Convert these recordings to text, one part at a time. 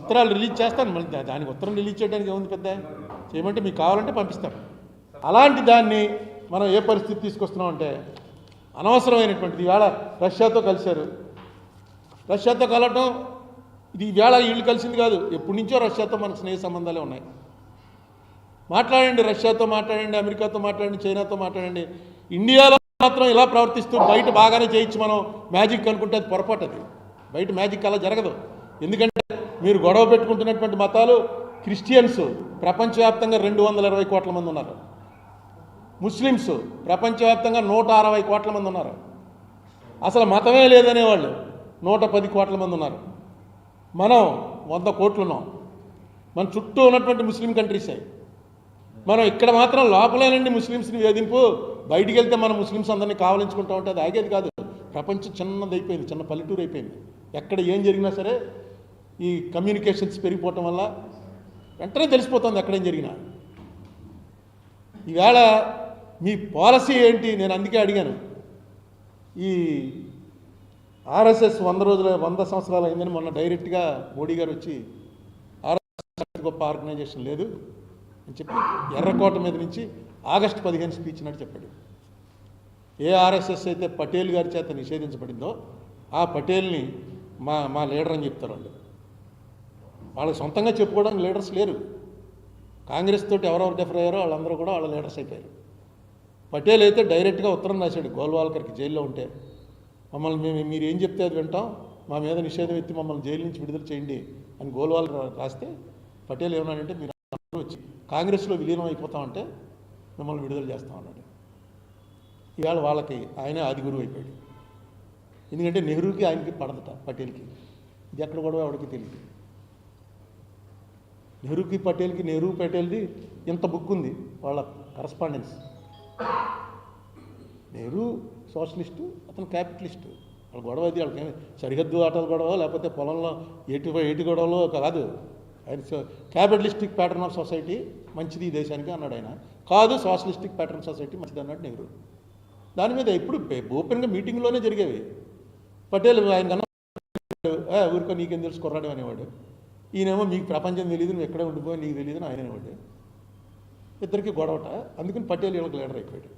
ఉత్తరాలు రిలీజ్ చేస్తాను. మళ్ళీ దానికి ఉత్తరం రిలీజ్ చేయడానికి ఏముంది పెద్ద? చేయమంటే మీకు కావాలంటే పంపిస్తాను అలాంటి దాన్ని మనం ఏ పరిస్థితి తీసుకొస్తున్నాం అంటే అనవసరమైనటువంటిది. ఈవేళ రష్యాతో కలిశారు. రష్యాతో కలవటం ఇది ఈవేళ వీళ్ళు కలిసింది కాదు. ఎప్పటి నుంచో రష్యాతో మనకు స్నేహ సంబంధాలే ఉన్నాయి. మాట్లాడండి రష్యాతో మాట్లాడండి అమెరికాతో మాట్లాడండి చైనాతో మాట్లాడండి. ఇండియాలో మాత్రం ఇలా ప్రవర్తిస్తూ బయట బాగానే చేయొచ్చు మనం మ్యాజిక్ అనుకుంటే అది పొరపాటు అది. బయట మ్యాజిక్ అలా జరగదు. ఎందుకంటే మీరు గొడవ పెట్టుకుంటున్నటువంటి మతాలు క్రిస్టియన్స్ ప్రపంచవ్యాప్తంగా రెండు వందల ఇరవై కోట్ల మంది ఉన్నారు. ముస్లిమ్స్ ప్రపంచవ్యాప్తంగా నూట అరవై కోట్ల మంది ఉన్నారు. అసలు మతమే లేదనేవాళ్ళు నూట పది కోట్ల మంది ఉన్నారు. మనం వంద కోట్లు ఉన్నాం. మన చుట్టూ ఉన్నటువంటి ముస్లిం కంట్రీసే మనం ఇక్కడ మాత్రం లోపలేనండి ముస్లిమ్స్ని వేధింపు. బయటికి వెళ్తే మనం ముస్లిమ్స్ అందరినీ కావలించుకుంటా ఉంటే అది ఆగేది కాదు. ప్రపంచం చిన్నది అయిపోయింది చిన్న పల్లెటూరు అయిపోయింది ఎక్కడ ఏం జరిగినా సరే ఈ కమ్యూనికేషన్స్ పెరిగిపోవటం వల్ల వెంటనే తెలిసిపోతుంది అక్కడేం జరిగినా. ఈవేళ మీ పాలసీ ఏంటి నేను అందుకే అడిగాను. ఈ ఆర్ఎస్ఎస్ వంద రోజుల వంద సంవత్సరాలు అయిందని మొన్న డైరెక్ట్గా మోడీ గారు వచ్చి ఆర్ఎస్ఎస్ గొప్ప ఆర్గనైజేషన్ లేదు అని చెప్పి ఎర్రకోట మీద నుంచి ఆగస్టు పదిహేను స్పీచ్ నాడు చెప్పాడు. ఏ ఆర్ఎస్ఎస్ అయితే పటేల్ గారి చేత నిషేధించబడిందో ఆ పటేల్ని మా మా లీడర్ అని చెప్తారు వాళ్ళు. వాళ్ళకి సొంతంగా చెప్పుకోవడానికి లీడర్స్ లేరు. కాంగ్రెస్ తోటి ఎవరెవరు డిఫర్ అయ్యారో వాళ్ళందరూ కూడా వాళ్ళ లీడర్స్ అయిపోయారు. పటేల్ అయితే డైరెక్ట్గా ఉత్తరం రాశాడు గోల్వాల్కర్కి జైల్లో ఉంటే. మమ్మల్ని మేము మీరు ఏం చెప్తే అది వింటాం. మా మీద నిషేధం ఎత్తి మమ్మల్ని జైలు నుంచి విడుదల చేయండి అని గోల్వాల్ రాస్తే పటేల్ ఏమన్నాడంటే మీరు అందరూ వచ్చి కాంగ్రెస్లో విలీనం అయిపోతామంటే మిమ్మల్ని విడుదల చేస్తాం అన్నాడు. ఇవాళ వాళ్ళకి ఆయనే ఆది గురువు అయిపోయాడు. ఎందుకంటే నెహ్రూకి ఆయనకి పడదట పటేల్కి. ఇది ఎక్కడ కూడా ఎవరికి తెలియదు నెహ్రూకి పటేల్కి నెహ్రూ పటేల్ది ఇంత బుక్ ఉంది వాళ్ళ కరస్పాండెన్స్ నెహ్రూ సోషలిస్టు అతను క్యాపిటలిస్టు వాళ్ళ గొడవ అది వాళ్ళకి సరిహద్దు ఆటల గొడవ లేకపోతే పొలంలో ఏటి ఏటి గొడవలో కాదు. ఆయన క్యాపిటలిస్టిక్ ప్యాటర్న్ ఆఫ్ సొసైటీ మంచిది ఈ దేశానికి అన్నాడు ఆయన. కాదు సోషలిస్టిక్ ప్యాటర్న్ సొసైటీ మంచిది అన్నాడు నెహ్రూ. దాని మీద ఇప్పుడు ఓపెన్గా మీటింగ్లోనే జరిగేవి. పటేల్ ఆయన కన్నా ఊరికో నీకేం తెలుసు కుర్రాడు అనేవాడు. ఈయనేమో మీకు ప్రపంచం తెలియదు నువ్వు ఎక్కడే ఉండిపోయి నీకు తెలియదు అని ఆయన ఒకటి ఇద్దరికి గొడవట. అందుకని పటేల్ వీళ్ళకి లీడర్ అయిపోయాడు.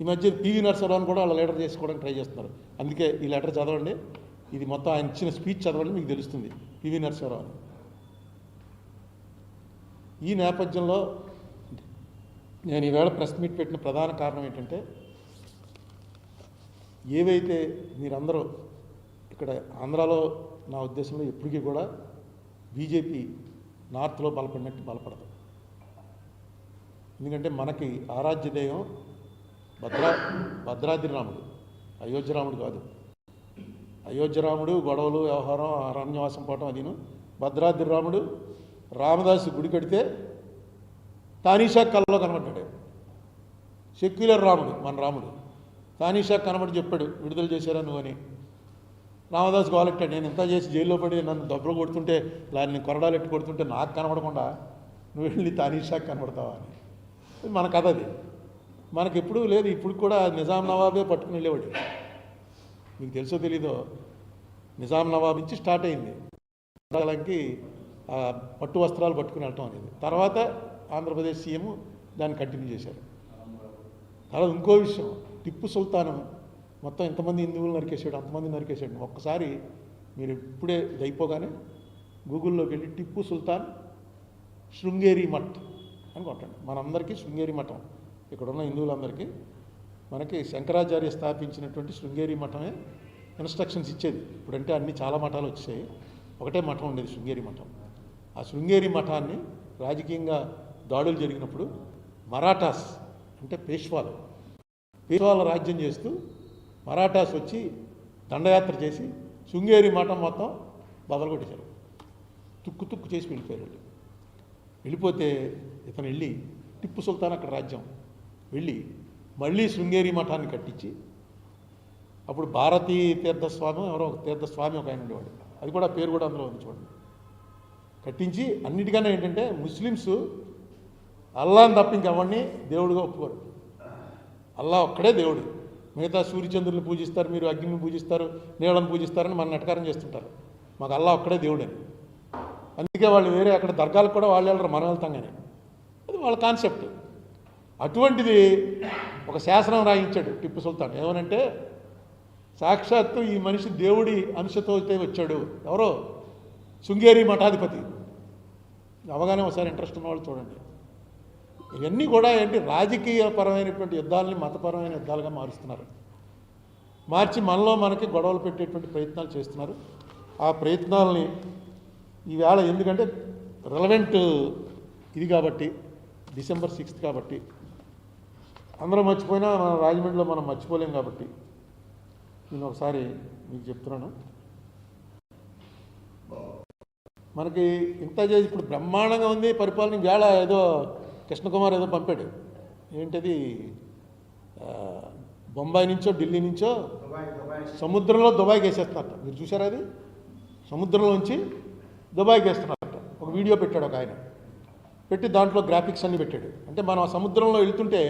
ఈ మధ్య పివి నరసింహరావుని కూడా వాళ్ళ లీడర్ చేసుకోవడానికి ట్రై చేస్తున్నారు. అందుకే ఈ లెటర్ చదవండి. ఇది మొత్తం ఆయన ఇచ్చిన స్పీచ్ చదవండి మీకు తెలుస్తుంది. పివి నరసింహరావు అని ఈ నేపథ్యంలో నేను ఈవేళ ప్రెస్ మీట్ పెట్టిన ప్రధాన కారణం ఏంటంటే ఏవైతే మీరందరూ ఇక్కడ ఆంధ్రాలో నా ఉద్దేశంలో ఎప్పటికీ కూడా బీజేపీ నార్త్లో బలపడినట్టు బలపడదు. ఎందుకంటే మనకి ఆరాధ్య దైవం భద్రా భద్రాద్రి రాముడు అయోధ్య రాముడు కాదు. అయోధ్య రాముడు గొడవలు వ్యవహారం అరణ్యవాసం పోవటం అదిను. భద్రాద్రి రాముడు రామదాసు గుడి కడితే తానీషా కళ్ళలో కనబడ్డాడు. సెక్యులర్ రాముడు మన రాముడు. తానీషా కనబడి చెప్పాడు విడుదల చేశారా నువ్వు అని. రామదాస్ గోలెట్టాడు నేను ఇంత చేసి జైల్లో పడి నన్ను దెబ్బలు కొడుతుంటే నేను కొరడాలు ఎట్టు కొడుతుంటే నాకు కనబడకుండా నువ్వు వెళ్ళి తానీషాకి కనబడతావా అని. మన కథ అది. మనకి ఎప్పుడూ లేదు ఇప్పుడు కూడా నిజాం నవాబే పట్టుకుని వెళ్ళేవాడు. మీకు తెలుసో తెలీదో నిజాం నవాబ్ నుంచి స్టార్ట్ అయింది. మండలానికి పట్టు వస్త్రాలు పట్టుకుని వెళ్ళటం అనేది. తర్వాత ఆంధ్రప్రదేశ్ సీఎం దాన్ని కంటిన్యూ చేశారు. తర్వాత ఇంకో విషయం టిప్పు సుల్తానం మొత్తం ఎంతమంది హిందువులు నరికేసాడు అంతమంది నరికేసాడు ఒక్కసారి మీరు ఇప్పుడే ఇది అయిపోగానే గూగుల్లోకి వెళ్ళి టిప్పు సుల్తాన్ శృంగేరి మఠ్ అని కొట్టండి. మనందరికీ శృంగేరి మఠం. ఇక్కడ ఉన్న హిందువులందరికీ మనకి శంకరాచార్య స్థాపించినటువంటి శృంగేరి మఠమే ఇన్స్ట్రక్షన్స్ ఇచ్చేది. ఇప్పుడంటే అన్ని చాలా మఠాలు వచ్చాయి ఒకటే మఠం ఉండేది శృంగేరి మఠం. ఆ శృంగేరి మఠాన్ని రాజకీయంగా దాడులు జరిగినప్పుడు మరాఠాస్ అంటే పేష్వాలు పేష్వాల రాజ్యం చేస్తూ మరాఠాస్ వచ్చి దండయాత్ర చేసి శృంగేరి మఠం మొత్తం బదలగొట్టేశారు. తుక్కు తుక్కు చేసి వెళ్ళిపోయారు వెళ్ళిపోతే ఇతను వెళ్ళి టిప్పు సుల్తాన్ అక్కడ రాజ్యం. వెళ్ళి మళ్ళీ శృంగేరి మఠాన్ని కట్టించి అప్పుడు భారతీ తీర్థస్వామి ఎవరో ఒక తీర్థస్వామి ఒక ఆయన ఉండేవాడు. అది కూడా పేరు కూడా అందులో ఉంది చూడండి. కట్టించి అన్నిటికన్నా ఏంటంటే ముస్లిమ్స్ అల్లాని తప్ప ఇంకెవరిని దేవుడిగా ఒప్పుకోరు. అల్లా ఒక్కడే దేవుడు. మిగతా సూర్యచంద్రుని పూజిస్తారు మీరు అగ్నిని పూజిస్తారు నీళ్ళని పూజిస్తారని మన నటకారం చేస్తుంటారు. మాకు అల్లా ఒక్కడే దేవుడని అందుకే వాళ్ళు వేరే అక్కడ దర్గాలకు కూడా వాళ్ళు వెళ్ళరు మనం వెళ్తాం కానీ అది వాళ్ళ కాన్సెప్ట్. అటువంటిది ఒక శాసనం రాయించాడు టిప్పు సుల్తాన్. ఏమనంటే సాక్షాత్తు ఈ మనిషి దేవుడి అంశతో అయితే వచ్చాడు. ఎవరో? శృంగేరి మఠాధిపతి. అవగానే ఒకసారి ఇంట్రెస్ట్ ఉన్నవాళ్ళు చూడండి. ఇవన్నీ కూడా ఏంటి రాజకీయపరమైనటువంటి యుద్ధాలని మతపరమైన యుద్ధాలుగా మారుస్తున్నారు. మార్చి మనలో మనకి గొడవలు పెట్టేటువంటి ప్రయత్నాలు చేస్తున్నారు. ఆ ప్రయత్నాలని ఈవేళ ఎందుకంటే రెలవెంట్ ఇది కాబట్టి డిసెంబర్ సిక్స్త్ కాబట్టి. అందరం మర్చిపోయినా మన రాజమండ్రిలో మనం మర్చిపోలేం కాబట్టి. నేను ఒకసారి మీకు చెప్తున్నాను. మనకి ఇంత చేసి ఇప్పుడు బ్రహ్మాండంగా ఉంది పరిపాలన. వేళ ఏదో కృష్ణకుమార్ ఏదో పంపాడు. ఏంటది? బొంబాయి నుంచో ఢిల్లీ నుంచో సముద్రంలో దుబాయ్కి వేసేస్తున్నారట మీరు చూసారా అది సముద్రంలోంచి దుబాయ్కి వేస్తున్నారట ఒక వీడియో పెట్టాడు ఒక ఆయన. పెట్టి దాంట్లో గ్రాఫిక్స్ అన్ని పెట్టాడు. అంటే మనం ఆ సముద్రంలో వెళ్తుంటే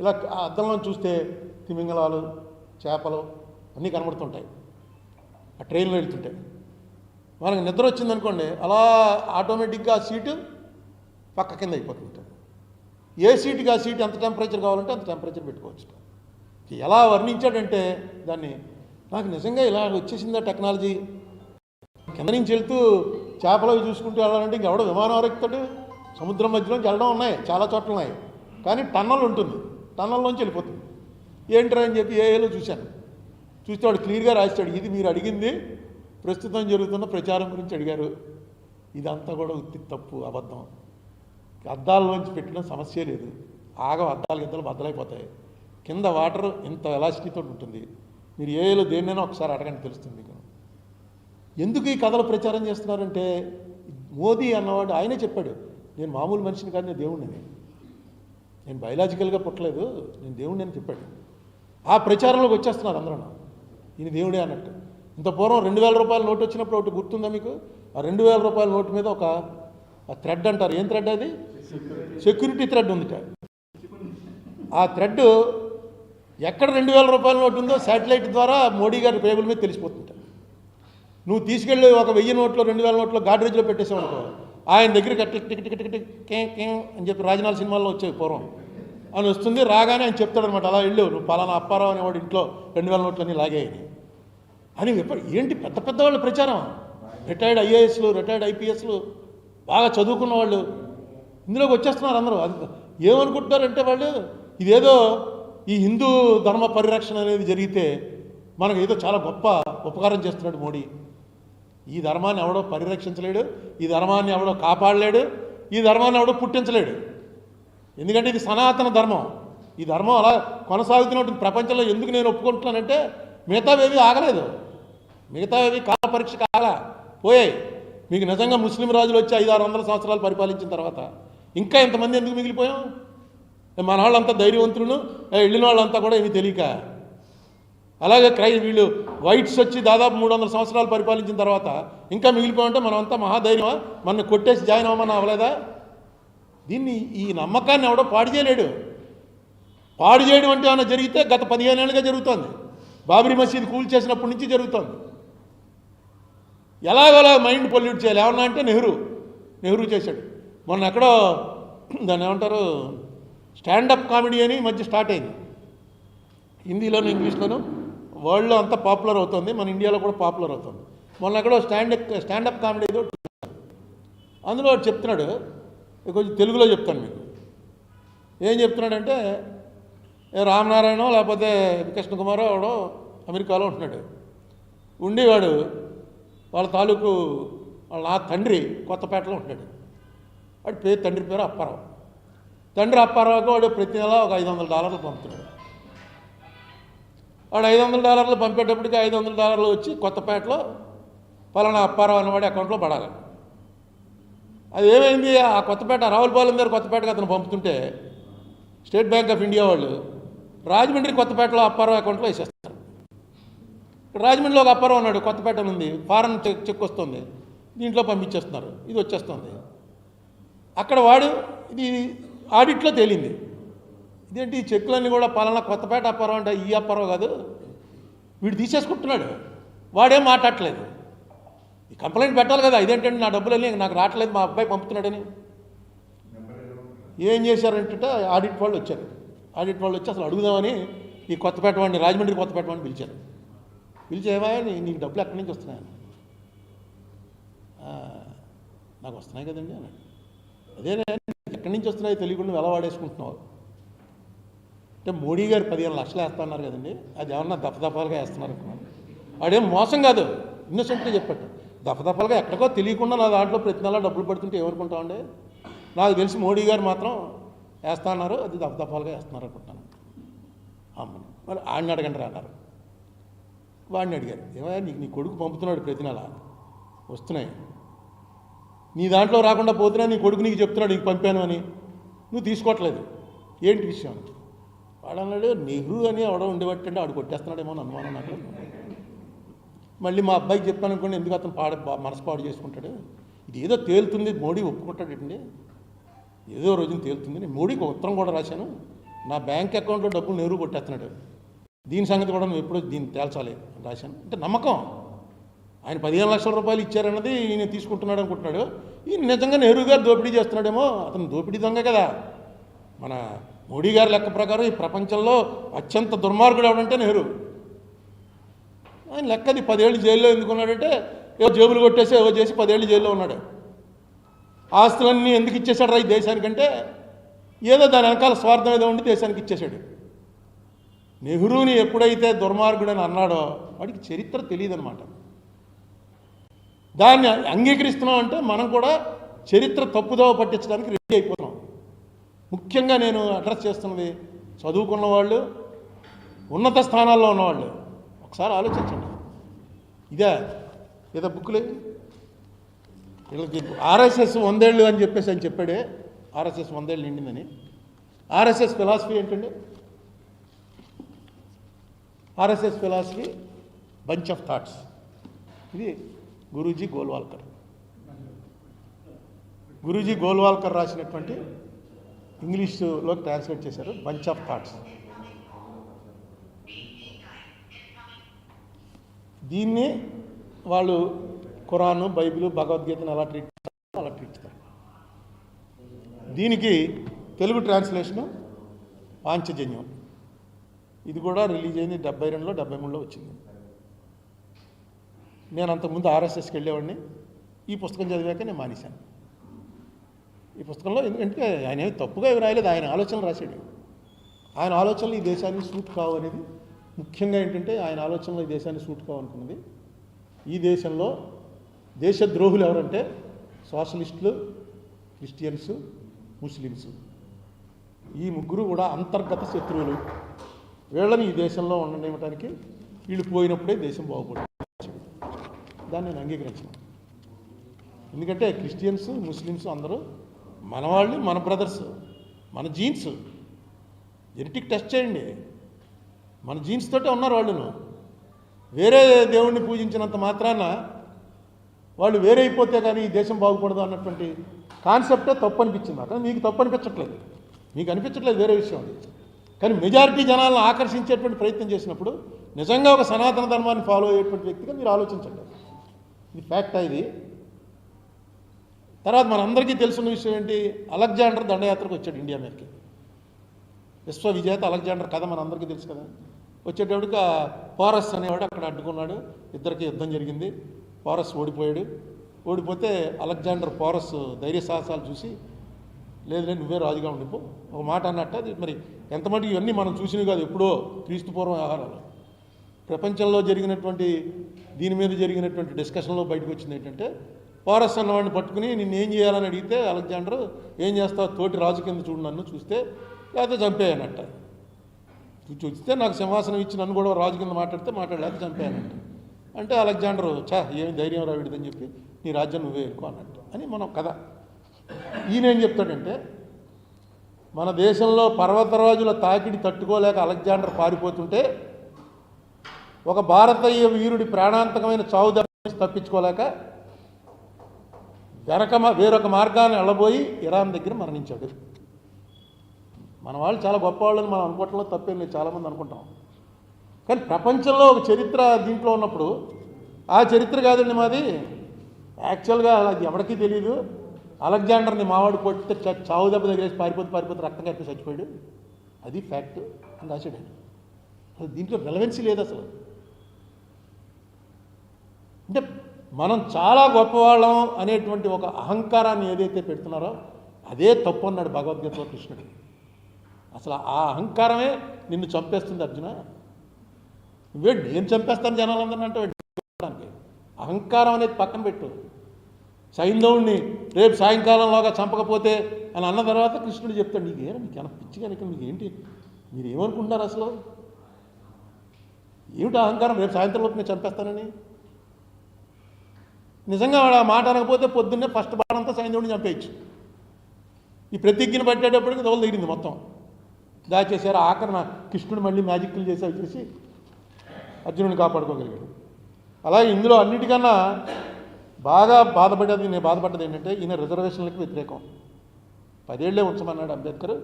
ఇలా అద్దంలో చూస్తే తిమింగలాలు చేపలు అన్నీ కనబడుతుంటాయి. ఆ ట్రైన్లో వెళ్తుంటే. మనకు నిద్ర వచ్చిందనుకోండి అలా ఆటోమేటిక్గా ఆ సీటు పక్క కింద అయిపోతుంటుంది. ఏ సీటుకి ఆ సీట్ ఎంత టెంపరేచర్ కావాలంటే అంత టెంపరేచర్ పెట్టుకోవచ్చు. ఎలా వర్ణించాడంటే దాన్ని నాకు నిజంగా ఇలా వచ్చేసిందా టెక్నాలజీ? కింద నుంచి వెళ్తూ చేపలు అవి చూసుకుంటూ వెళ్ళాలంటే ఇంకెవడో విమానం ఎక్కుతాడు సముద్రం మధ్యలోంచి వెళ్ళడం ఉన్నాయి చాలా చోట్ల ఉన్నాయి. కానీ టన్నల్ ఉంటుంది టన్నల్లోంచి వెళ్ళిపోతుంది. ఏంట్రా అని చెప్పి ఏఏలో చూశాను. చూస్తే వాడు క్లియర్గా రాశాడు ఇది మీరు అడిగింది ప్రస్తుతం జరుగుతున్న ప్రచారం గురించి అడిగారు. ఇదంతా కూడా ఉత్తి తప్పు అబద్ధం. అద్దాల్లోంచి పెట్టిన సమస్య లేదు. ఆగం అద్దాలు గిద్దలు బద్దలైపోతాయి. కింద వాటర్ ఇంత ఎలాసిటీతో ఉంటుంది. మీరు ఏలో దేన్నైనా ఒకసారి అడగండి తెలుస్తుంది మీకు. ఎందుకు ఈ కథలు ప్రచారం చేస్తున్నారంటే మోదీ అన్నవాడు ఆయనే చెప్పాడు నేను మామూలు మనిషిని కాదు నేను దేవుణ్ణి నేను బయలాజికల్గా పుట్టలేదు నేను దేవుణ్ణి అని చెప్పాడు. ఆ ప్రచారంలోకి వచ్చేస్తున్నారు అందరూ ఈయన దేవుడే అన్నట్టు. ఇంత పూర్వం రెండు వేల రూపాయల నోటు వచ్చినప్పుడు ఒకటి గుర్తుందా మీకు? ఆ రెండు వేల రూపాయల నోటు మీద ఒక థ్రెడ్ అంటారు. ఏం థ్రెడ్ అది? సెక్యూరిటీ థ్రెడ్ ఉందిట. ఆ థ్రెడ్ ఎక్కడ రెండు వేల రూపాయల నోటు ఉందో శాటిలైట్ ద్వారా మోడీ గారి టేబుల్ మీద తెలిసిపోతుంట నువ్వు తీసుకెళ్ళి ఒక వెయ్యి నోట్లో రెండు వేల నోట్లో గాడ్రేజ్లో పెట్టేసావు అనుకో ఆయన దగ్గరికి tick tick tick tick tick కే కే అని చెప్పి రాజనాల సినిమాల్లో వచ్చేవి పూర్వం. అని వస్తుంది రాగానే ఆయన చెప్తాడనమాట అలా వెళ్ళు నువ్వు పలానా అప్పారావు అనేవాడు ఇంట్లో రెండు వేల నోట్లన్నీ లాగేయని అని. ఎప్పుడు ఏంటి పెద్ద పెద్ద వాళ్ళ ప్రచారం? రిటైర్డ్ ఐఏఎస్లు రిటైర్డ్ ఐపీఎస్లు బాగా చదువుకున్న వాళ్ళు ఇందులోకి వచ్చేస్తున్నారు అందరూ. అది ఏమనుకుంటున్నారంటే వాళ్ళు ఇదేదో ఈ హిందూ ధర్మ పరిరక్షణ అనేది జరిగితే మనకు ఏదో చాలా గొప్ప ఉపకారం చేస్తున్నాడు మోడీ. ఈ ధర్మాన్ని ఎవడో పరిరక్షించలేడు ఈ ధర్మాన్ని ఎవడో కాపాడలేడు ఈ ధర్మాన్ని ఎవడో పుట్టించలేడు. ఎందుకంటే ఇది సనాతన ధర్మం. ఈ ధర్మం అలా కొనసాగుతున్నటువంటి ప్రపంచంలో ఎందుకు నేను ఒప్పుకుంటున్నానంటే మిగతావేవి ఆగలేదు. మిగతావేవి కాల పరీక్ష కాల పోయాయి. మీకు నిజంగా ముస్లిం రాజులు వచ్చి ఐదు ఆరు వందల సంవత్సరాలు పరిపాలించిన తర్వాత ఇంకా ఇంతమంది ఎందుకు మిగిలిపోయాం? మన వాళ్ళంతా ధైర్యవంతులను వెళ్ళిన వాళ్ళంతా కూడా ఏమీ తెలియక. అలాగే క్రై వీళ్ళు వైట్స్ వచ్చి దాదాపు మూడు వందల సంవత్సరాలు పరిపాలించిన తర్వాత ఇంకా మిగిలిపోయింటే మనమంతా మహాధైర్యమా? మన కొట్టేసి జాయిన్ అవ్వమని అవ్వలేదా? దీన్ని ఈ నమ్మకాన్ని ఎవడో పాడు చేయలేడు. పాడు చేయడం అంటే ఏమైనా జరిగితే గత పదిహేను ఏళ్ళుగా జరుగుతోంది. బాబరీ మసీద్ కూల్ చేసినప్పటి నుంచి జరుగుతోంది. ఎలాగోలా మైండ్ పొల్యూట్ చేయాలి. ఏమన్నా అంటే నెహ్రూ. నెహ్రూ చేశాడు. మొన్న ఎక్కడో దాన్ని ఏమంటారు స్టాండప్ కామెడీ అని మధ్య స్టార్ట్ అయింది. హిందీలోను ఇంగ్లీష్లోను వరల్డ్లో అంతా పాపులర్ అవుతుంది మన ఇండియాలో కూడా పాపులర్ అవుతుంది. మొన్న ఎక్కడో స్టాండ్ స్టాండప్ కామెడీ ఏదో అందులో వాడు చెప్తున్నాడు కొంచెం తెలుగులో చెప్తాను మీకు. ఏం చెప్తున్నాడంటే రామనారాయణ లేకపోతే కృష్ణ కుమారో వాడు అమెరికాలో ఉంటున్నాడు. ఉండేవాడు వాళ్ళ తాలూకు వాళ్ళ నా తండ్రి కొత్తపేటలో ఉంటున్నాడు. వాడి పేరు తండ్రి పేరు అప్పారావు. తండ్రి అప్పారావుకి వాడు ప్రతి నెల ఒక ఐదు వందల డాలర్లు పంపుతున్నాడు. వాడు ఐదు వందల డాలర్లు పంపేటప్పటికి ఐదు వందల డాలర్లు వచ్చి కొత్తపేటలో పలానా అప్పారావు అనేవాడి అకౌంట్లో పడాలి. అది ఏమైంది? ఆ కొత్తపేట రావులపాలెం దగ్గర కొత్తపేటకు అతను పంపుతుంటే స్టేట్ బ్యాంక్ ఆఫ్ ఇండియా వాళ్ళు రాజమండ్రి కొత్తపేటలో అప్పారావు అకౌంట్లో వేసేస్తారు. రాజమండ్రిలో ఒక అప్పారావు ఉన్నాడు కొత్తపేట ఉంది ఫారెన్ చెక్ చెక్ వస్తుంది దీంట్లో పంపించేస్తున్నారు ఇది వచ్చేస్తుంది. అక్కడ వాడు ఇది ఆడిట్లో తేలింది. ఇదేంటి ఈ చెక్కులన్నీ కూడా పలానా కొత్తపేట అప్పారావు అంటే ఈ అప్పారావు కాదు. వీడు తీసేసుకుంటున్నాడు. వాడేం మాట్లాడలేదు ఈ కంప్లైంట్ పెట్టాలి కదా. ఇదేంటంటే నా డబ్బులు వెళ్ళి నాకు రావట్లేదు మా అబ్బాయి పంపుతున్నాడని. ఏం చేశారంటే ఆడిట్ వాళ్ళు వచ్చారు. ఆడిట్ వాళ్ళు వచ్చి అసలు అడుగుదామని ఈ కొత్తపేట వాడిని రాజమండ్రి కొత్తపేట వాడిని పిలిచారు. పిలిచేవా నీ నీకు డబ్బులు ఎక్కడి నుంచి వస్తున్నాయని? నాకు వస్తున్నాయి కదండి అన్నాడు. అదేనే ఎక్కడి నుంచి వస్తున్నాయో తెలియకుండా ఎలా వాడేసుకుంటున్నావు? అంటే మోడీ గారు పదిహేను లక్షలు వేస్తున్నారు కదండి అది ఏమన్నా దఫదఫాలుగా వేస్తున్నారు అనుకున్నాను. వాడేం మోసం కాదు ఇన్నోసెంట్గా చెప్పట్టు. దఫదఫాలుగా ఎక్కడికో తెలియకుండా నా దాంట్లో ప్రతి నెల డబ్బులు పడుతుంటే ఏమనుకుంటామండి నాకు తెలిసి మోడీ గారు మాత్రం వేస్తా అన్నారు అది దఫదఫాలుగా వేస్తున్నారు అనుకుంటాను. అమ్మని మరి ఆడిని అడగండి రా అన్నారు. వాడిని అడిగారు ఏమయ్యా నీకు నీ కొడుకు పంపుతున్నాడు ప్రతి నెల వస్తున్నాయి. నీ దాంట్లో రాకుండా పోతున్నా నీ కొడుకు నీకు చెప్తున్నాడు నీకు పంపాను అని. నువ్వు తీసుకోవట్లేదు. ఏంటి విషయం? వాడు అన్నాడు నెహ్రూ అని ఎవడో ఉండేవాటంటే ఆడు కొట్టేస్తున్నాడేమో అని అనుమానం నాకు. మళ్ళీ మా అబ్బాయికి చెప్పాను అనుకోండి ఎందుకు అతను పాడ మనసు పాడు చేసుకుంటాడు? ఇది ఏదో తేలుతుంది మోడీ ఒప్పుకుంటాడండి ఏదో రోజున తేలుతుంది నేను మోడీకి ఉత్తరం కూడా రాశాను. నా బ్యాంక్ అకౌంట్లో డబ్బులు నెహ్రూ కొట్టేస్తున్నాడు. దీని సంగతి కూడా నువ్వు ఎప్పుడో దీన్ని తేల్చాలి రాశాను. అంటే నమ్మకం. ఆయన పదిహేను లక్షల రూపాయలు ఇచ్చారన్నది ఈయన తీసుకుంటున్నాడు అనుకుంటున్నాడు. ఈయన నిజంగా నెహ్రూ గారు దోపిడీ చేస్తున్నాడేమో. అతను దోపిడీ దొంగ కదా. మన మోడీ గారి లెక్క ప్రకారం ఈ ప్రపంచంలో అత్యంత దుర్మార్గుడు ఎవడంటే నెహ్రూ. ఆయన లెక్కది పదేళ్ళు జైల్లో ఎందుకున్నాడంటే ఏవో జేబులు కొట్టేసి ఏవో చేసి పదేళ్ళు జైల్లో ఉన్నాడు. ఆస్తులన్నీ ఎందుకు ఇచ్చేశాడు రా ఈ దేశానికంటే? ఏదో దాని వెనకాల స్వార్థం ఏదో ఉండి దేశానికి ఇచ్చేశాడు. నెహ్రూని ఎప్పుడైతే దుర్మార్గుడని అన్నాడో వాడికి చరిత్ర తెలియదన్నమాట. దాన్ని అంగీకరిస్తున్నాం అంటే మనం కూడా చరిత్ర తప్పుదోవ పట్టించడానికి రెడీ అయిపోతున్నాం. ముఖ్యంగా నేను అడ్రస్ చేస్తున్నది చదువుకున్న వాళ్ళు ఉన్నత స్థానాల్లో ఉన్నవాళ్ళు ఒకసారి ఆలోచించండి. ఇదే ఏదో బుక్లే. వీళ్ళకి ఆర్ఎస్ఎస్ వందేళ్ళు అని చెప్పేసి అని చెప్పాడే. ఆర్ఎస్ఎస్ వందేళ్ళు నిండిందని. ఆర్ఎస్ఎస్ ఫిలాసఫీ ఏంటండి? RSS philosophy bunch of thoughts. ఇది గురూజీ గోల్వాల్కర్. గురూజీ గోల్వాల్కర్ రాసినటువంటి ఇంగ్లీష్లో ట్రాన్స్లేట్ చేశారు బంచ్ ఆఫ్ థాట్స్. దీన్ని వాళ్ళు ఖురాను బైబిల్ భగవద్గీతను ఎలా ట్రీట్ చేస్తారు అలా ట్రీట్ చేస్తారు. దీనికి తెలుగు ట్రాన్స్లేషను పాంచజన్యం. ఇది కూడా రిలీజ్ అయింది డెబ్బై రెండులో డెబ్బై మూడులో వచ్చింది. నేను అంతకుముందు ఆర్ఎస్ఎస్కి వెళ్ళేవాడిని. ఈ పుస్తకం చదివాక నేను మానేశాను. ఈ పుస్తకంలో ఎందుకంటే ఆయన ఏమి తప్పుగా ఏమి రాయలేదు ఆయన ఆలోచనలు రాశాడు. ఆయన ఆలోచనలు ఈ దేశానికి సూట్ కావు అనేది ముఖ్యంగా ఏంటంటే ఆయన ఆలోచనలు ఈ దేశానికి సూట్ కావనుకున్నది ఈ దేశంలో దేశద్రోహులు ఎవరంటే సోషలిస్టులు క్రిస్టియన్స్ ముస్లిమ్స్. ఈ ముగ్గురు కూడా అంతర్గత శత్రువులు. వీళ్ళని ఈ దేశంలో ఉండనివ్వటానికి వీళ్ళు పోయినప్పుడే దేశం బాగుపడుతుంది దాన్ని నేను అంగీకరించను. ఎందుకంటే క్రిస్టియన్స్ ముస్లిమ్స్ అందరూ మన వాళ్ళు మన బ్రదర్స్ మన జీన్స్. జెనెటిక్ టెస్ట్ చేయండి. మన జీన్స్ తోటే ఉన్నారు వాళ్ళును. వేరే దేవుణ్ణి పూజించినంత మాత్రాన వాళ్ళు వేరే అయిపోతే కానీ ఈ దేశం బాగుపడదు అన్నటువంటి కాన్సెప్టే తప్పు అనిపించింది అక్కడ మీకు తప్పు అనిపించట్లేదు మీకు అనిపించట్లేదు వేరే విషయం. అది కానీ మెజారిటీ జనాలను ఆకర్షించేటువంటి ప్రయత్నం చేసినప్పుడు నిజంగా ఒక సనాతన ధర్మాన్ని ఫాలో అయ్యేటువంటి వ్యక్తిగా మీరు ఆలోచించండి. ఇది ఫ్యాక్ట్ ఇది. తర్వాత మనందరికీ తెలుసున్న విషయం ఏంటి? అలెగ్జాండర్ దండయాత్రకు వచ్చాడు ఇండియా మీదకి. విశ్వ విజేత అలెగ్జాండర్ కథ మనందరికీ తెలుసు కదా. వచ్చేటప్పటికి ఆ పోరస్ అనేవాడు అక్కడ అడ్డుకున్నాడు. ఇద్దరికి యుద్ధం జరిగింది. పోరస్ ఓడిపోయాడు. ఓడిపోతే అలెగ్జాండర్ పోరస్ ధైర్య సాహసాలు చూసి లేదు లేదు నువ్వే రాజుగా ఉండిపో ఒక మాట అన్నట్టు అది మరి ఎంతమంది ఇవన్నీ మనం చూసినవి కాదు ఎప్పుడో క్రీస్తు పూర్వం వ్యవహారాలు. ప్రపంచంలో జరిగినటువంటి దీని మీద జరిగినటువంటి డిస్కషన్లో బయటకు వచ్చింది ఏంటంటే పోరస్ అన్నవాడిని పట్టుకుని నిన్ను ఏం చేయాలని అడిగితే అలెగ్జాండర్ ఏం చేస్తావు? తోటి రాజు కింద చూడు నన్ను చూస్తే లేకపోతే చంపేయనట్ట చూస్తే నాకు సింహాసనం ఇచ్చి నన్ను కూడా రాజు కింద మాట్లాడితే మాట్లాడలేక చంపేయనంట. అంటే అలెగ్జాండర్ చా ఏమి ధైర్యం రావిడదని చెప్పి నీ రాజ్యం నువ్వే ఎక్కువ అన్నట్టు. అని మనం కథ. ఈయన ఏం చెప్తాడంటే మన దేశంలో పర్వతరాజుల తాకిడి తట్టుకోలేక అలెగ్జాండర్ పారిపోతుంటే ఒక భారతీయ వీరుడి ప్రాణాంతకమైన చావు దెబ్బ తప్పించుకోలేక వెనక మ- వేరొక మార్గాన్ని వెళ్ళబోయి ఇరాన్ దగ్గర మరణించాడు. మన వాళ్ళు చాలా గొప్పవాళ్ళని మనం అనుకోవటంలో తప్పేం లేదు చాలామంది అనుకుంటాం. కానీ ప్రపంచంలో ఒక చరిత్ర దీంట్లో ఉన్నప్పుడు ఆ చరిత్ర కాదండి మాది. యాక్చువల్గా అది ఎవరికీ తెలియదు అలెగ్జాండర్ని మావాడు కొట్టి చావు దెబ్బ దగ్గరేసి పారిపోతే పారిపోతే రక్తం కట్టి చచ్చిపోయాడు. అది ఫ్యాక్ట్ అని రాశాడు అసలు దీంట్లో రెలవెన్సీ లేదు అసలు. అంటే మనం చాలా గొప్పవాళ్ళం అనేటువంటి ఒక అహంకారాన్ని ఏదైతే పెడుతున్నారో అదే తప్పు అన్నాడు భగవద్గీతలో కృష్ణుడు. అసలు ఆ అహంకారమే నిన్ను చంపేస్తుంది అర్జున. నువ్వే నేను చంపేస్తాను జనాలందరినీ అంటే వాడికి. అహంకారం అనేది పక్కన పెట్టు. సైంధవుణ్ణి రేపు సాయంకాలంలోగా చంపకపోతే అని అన్న తర్వాత కృష్ణుడు చెప్తాడు నీకు నీకు ఏమైనా పిచ్చి కనుక మీకు ఏంటి మీరు ఏమనుకుంటున్నారు అసలు? ఏమిటి అహంకారం? రేపు సాయంత్రం లోపు నేను చంపేస్తానని? నిజంగా వాడు ఆ మాట అనకపోతే పొద్దున్నే ఫస్ట్ బాణంతా సైన్యుడిని చంపేయచ్చు. ఈ ప్రతిజ్ఞను పట్టేటప్పటికి దోలు తీరింది మొత్తం. దాచేసారు ఆఖరణ కృష్ణుడు మళ్ళీ మ్యాజిక్లు చేసి చూసి అర్జునుడిని కాపాడుకోగలిగాడు. అలాగే ఇందులో అన్నిటికన్నా బాగా బాధపడేది నేను బాధపడ్డది ఏంటంటే ఈయన రిజర్వేషన్లకు వ్యతిరేకం. పదేళ్ళే ఉంచమన్నాడు అంబేద్కర్.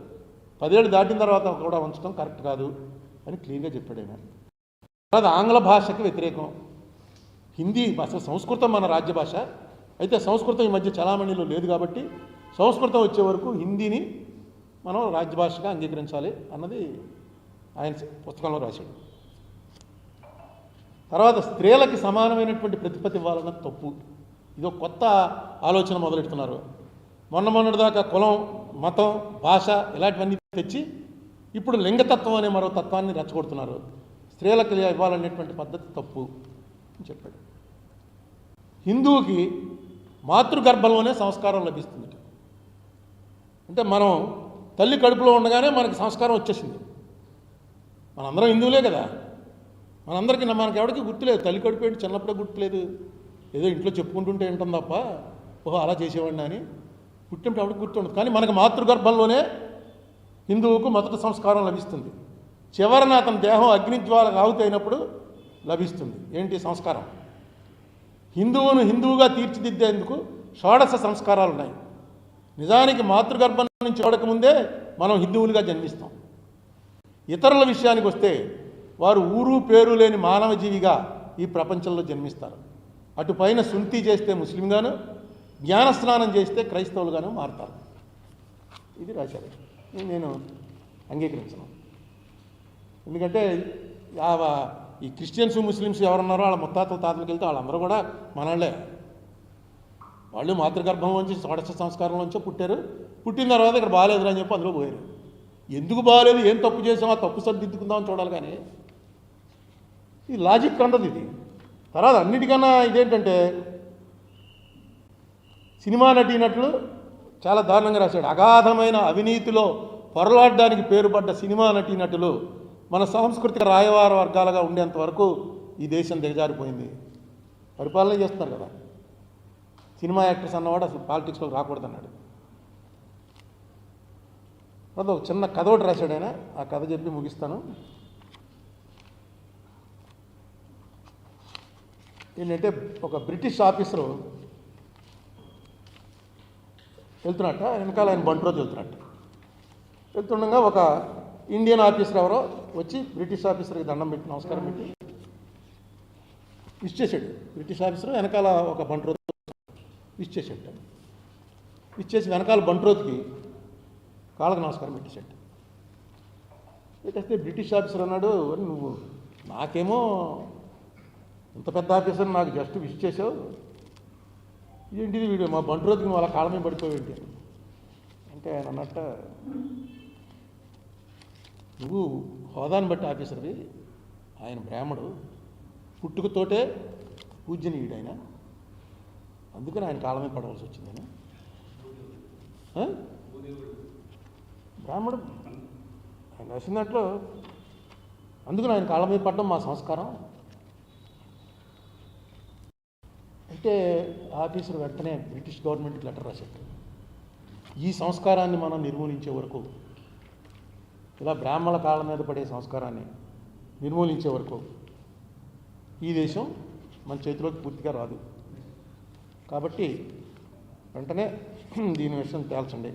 పదేళ్ళు దాటిన తర్వాత కూడా ఉంచడం కరెక్ట్ కాదు అని క్లియర్గా చెప్పాడు ఆయన తర్వాత ఆంగ్ల భాషకి వ్యతిరేకం. హిందీ భాష సంస్కృతం మన రాజ్య భాష. అయితే సంస్కృతం ఈ మధ్య చలామణిలో లేదు కాబట్టి సంస్కృతం వచ్చే వరకు హిందీని మనం రాజ్య భాషగా అంగీకరించాలి అన్నది ఆయన పుస్తకంలో రాశాడు. తర్వాత స్త్రీలకి సమానమైనటువంటి ప్రతిపత్తి ఇవ్వాలన్నది తప్పు. ఇది ఒక కొత్త ఆలోచన మొదలెడుతున్నారు. మొన్న మొన్నటిదాకా కులం మతం భాష ఇలాంటివన్నీ తెచ్చి ఇప్పుడు లింగతత్వం అనే మరో తత్వాన్ని రెచ్చగొడుతున్నారు. స్త్రీలకు ఇవ్వాలనేటువంటి పద్ధతి తప్పు. అని చెప్పాడు. హిందువుకి మాతృగర్భంలోనే సంస్కారం లభిస్తుంది. అంటే మనం తల్లి కడుపులో ఉండగానే మనకి సంస్కారం వచ్చేసింది. మనందరం హిందువులే కదా. మనందరికీ మనకి ఎవరికి గుర్తులేదు తల్లి కడుపు ఏంటి? చిన్నప్పుడే గుర్తులేదు ఏదో ఇంట్లో చెప్పుకుంటుంటే ఏంటం తప్ప ఓహో అలా చేసేవాడిని అని పుట్టినప్పుడు ఎవరికి గుర్తుండదు కానీ మనకు మాతృగర్భంలోనే హిందువుకు మొదటి సంస్కారం లభిస్తుంది. చివరన అతని దేహం అగ్నిజ్వాలకు ఆహుతి అయినప్పుడు లభిస్తుంది. ఏంటి సంస్కారం? హిందువును హిందువుగా తీర్చిదిద్దేందుకు షోడశ సంస్కారాలు ఉన్నాయి. నిజానికి మాతృగర్భం నుంచి చూడకముందే మనం హిందువులుగా జన్మిస్తాం. ఇతరుల విషయానికి వస్తే వారు ఊరు పేరు లేని మానవ జీవిగా ఈ ప్రపంచంలో జన్మిస్తారు. అటు పైన సుంతి చేస్తే ముస్లింగాను జ్ఞాన స్నానం చేస్తే క్రైస్తవులుగాను మారుతారు. ఇది రాశారు. నేను అంగీకరించను. ఎందుకంటే ఈ క్రిస్టియన్స్ ముస్లిమ్స్ ఎవరున్నారో వాళ్ళ ముత్తాతల తాతలకు వెళ్తే వాళ్ళందరూ కూడా మనళ్ళే. వాళ్ళు మాతృగర్భంలోంచి షోడశ సంస్కారంలోంచి పుట్టారు. పుట్టిన తర్వాత ఇక్కడ బాగాలేదురా అని చెప్పి అందులో పోయారు. ఎందుకు బాగాలేదు ఏం తప్పు చేసాం ఆ తప్పు సరిదిద్దుకుందామని చూడాలి కానీ. ఈ లాజిక్ అందదు ఇది. తర్వాత అన్నిటికన్నా ఇదేంటంటే సినిమా నటీనటులు చాలా దారుణంగా రాశాడు. అగాధమైన అవినీతిలో పొరలాడడానికి పేరుపడ్డ సినిమా నటీనటులు మన సాంస్కృతిక రాయవార వర్గాలుగా ఉండేంత వరకు ఈ దేశం దిగజారిపోయింది. పరిపాలన చేస్తున్నారు కదా. సినిమా యాక్టర్స్ అన్నవాడు అసలు పాలిటిక్స్లో రాకూడదన్నాడు. అన్నాడు ఒక చిన్న కథ ఒకటి రాశాడు ఆయన. ఆ కథ చెప్పి ముగిస్తాను. ఏంటంటే ఒక బ్రిటిష్ ఆఫీసరు వెళ్తున్నట్ట వెనకాల ఆయన బంట్ రోజు వెళ్తున్నట్ట. వెళ్తుండగా ఒక ఇండియన్ ఆఫీసర్ ఎవరో వచ్చి బ్రిటిష్ ఆఫీసర్కి దండం పెట్టి నమస్కారం పెట్టి విష్ బ్రిటిష్ ఆఫీసర్ వెనకాల ఒక బంట్రోత్ రోజు విష్ చేసాడు విష్ చేసి వెనకాల బంట్రోత్కి కాళ్ళకు నమస్కారం పెట్టేశాడు. పెట్టేస్తే బ్రిటిష్ ఆఫీసర్ అన్నాడు నువ్వు నాకేమో ఇంత పెద్ద ఆఫీసర్ నాకు జస్ట్ విష్ చేసావు ఏంటిది వీడియో? మా బంట్రోత్కి నువ్వు అలా కాళ్ళ మీద పడిపోయేంటి అంటే ఆయన అన్నట్ట నువ్వు హోదాను బట్టి ఆఫీసర్వి. ఆయన బ్రాహ్మడు. పుట్టుకతోటే పూజనీయుడు ఆయన అందుకని ఆయన కాలమే పడవలసి వచ్చింది ఆయన. బ్రాహ్మడు. ఆయన రాసిన దాంట్లో అందుకని ఆయన కాళ్ళ మీద పడడం మా సంస్కారం. అంటే ఆఫీసర్ వెంటనే బ్రిటిష్ గవర్నమెంట్కి లెటర్ రాశారు ఈ సంస్కారాన్ని మనం నిర్మూలించే వరకు ఇలా బ్రాహ్మణ కాళ్ళ మీద పడే సంస్కారాన్ని నిర్మూలించే వరకు ఈ దేశం మన చేతిలోకి పూర్తిగా రాదు. కాబట్టి వెంటనే దీని విషయం తేల్చండి.